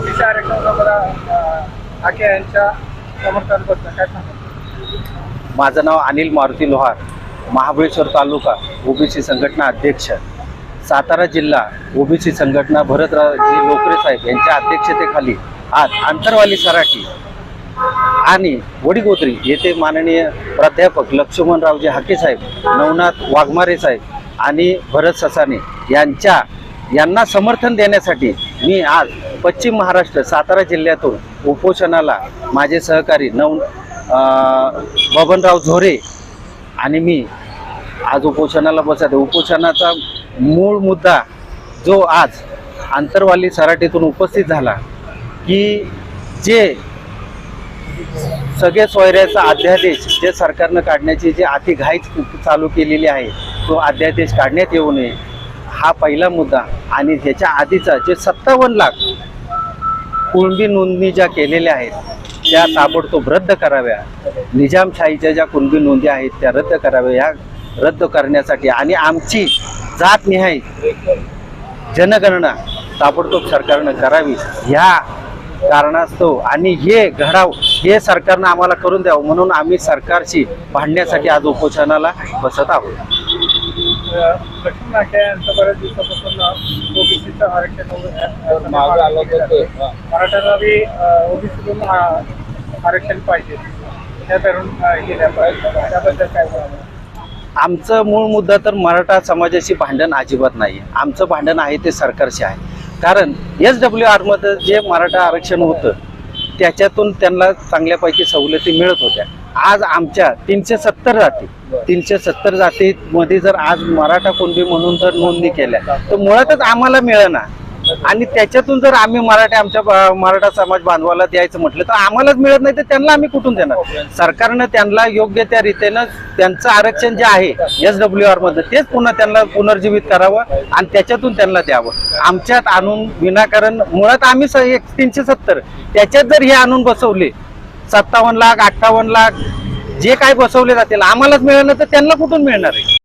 OBC मला आके यांच्या समर्थनाबद्दल काय सांगा माझं नाव अनिल मारुती लोहार महाबळेश्वर तालुका ओबीसी संघटना अध्यक्ष. सातारा जिल्हा ओबीसी संघटना भरतरावजी लोकरे साहेब यांच्या अध्यक्षतेखाली आज आंतरवाली सराठी आणि वडीगोत्री येथे माननीय प्राध्यापक लक्ष्मणरावजी हाके साहेब नवनाथ वाघमारे साहेब आणि भरत ससाने यांच्या यांना समर्थन देण्यासाठी मी आज पश्चिम महाराष्ट्र सातारा जिल्ह्यातून उपोषणाला माझे सहकारी नव बबनराव झोरे आणि मी आज उपोषणाला बसत आहे. उपोषणाचा मूळ मुद्दा जो आज आंतरवाली सराटीतून उपस्थित झाला की जे सगळे सोयऱ्याचा अध्यादेश जे सरकारनं काढण्याची जी अति घाई चालू केलेली आहे तो अध्यादेश काढण्यात येऊ नये हा पहिला मुद्दा आणि ज्याच्या आधीचा जे सत्तावन्न लाख कुणबी नोंदणी ज्या केलेल्या आहेत त्या ताबडतोब रद्द कराव्या. निजामशाहीच्या ज्या कुणबी नोंदी आहेत त्या रद्द कराव्या या रद्द करण्यासाठी. आणि आमची जातनिहाय जनगणना ताबडतोब सरकारनं करावी. ह्या कारणास्तव आणि हे घडाव हे सरकारनं आम्हाला करून द्यावं म्हणून आम्ही सरकारशी भांडण्यासाठी आज उपोषणाला बसत आहोत. यांचं बऱ्याच दिवसापासून ओबीसीचं आरक्षण. मराठ्याला बी ओबीसीतून आरक्षण पाहिजे. त्या धरून अं, गेल्या पाहिजे. त्याबद्दल काय बोलावं आमचं मूळ मुद्दा तर मराठा समाजाशी भांडण अजिबात नाही. आमचं भांडण आहे ते सरकारशी आहे. कारण एस डब्ल्यू आरमध्ये जे मराठा आरक्षण होतं त्याच्यातून त्यांना चांगल्यापैकी सवलती मिळत होत्या. आज आमच्या तीनशे सत्तर जाती. तीनशे सत्तर जातीमध्ये जर आज मराठा कुणबी म्हणून जर नोंदणी केल्या तर मुळातच आम्हाला मिळेना आणि त्याच्यातून जर आम्ही मराठी आमच्या मराठा समाज बांधवाला द्यायचं म्हटलं तर आम्हालाच मिळत नाही तर त्यांना आम्ही कुठून देणार? सरकारनं त्यांना योग्य त्या रीतीनं त्यांचं आरक्षण जे आहे एस डब्ल्यू आरमध्ये तेच पुन्हा त्यांना पुनर्जीवित करावं आणि त्याच्यातून त्यांना द्यावं. आमच्यात आणून विनाकारण मुळात आम्ही तीनशे सत्तर त्याच्यात जर हे आणून बसवले सत्तावन्न लाख अठ्ठावन्न लाख जे काय बसवले जातील आम्हालाच मिळणार तर त्यांना कुठून मिळणार आहे?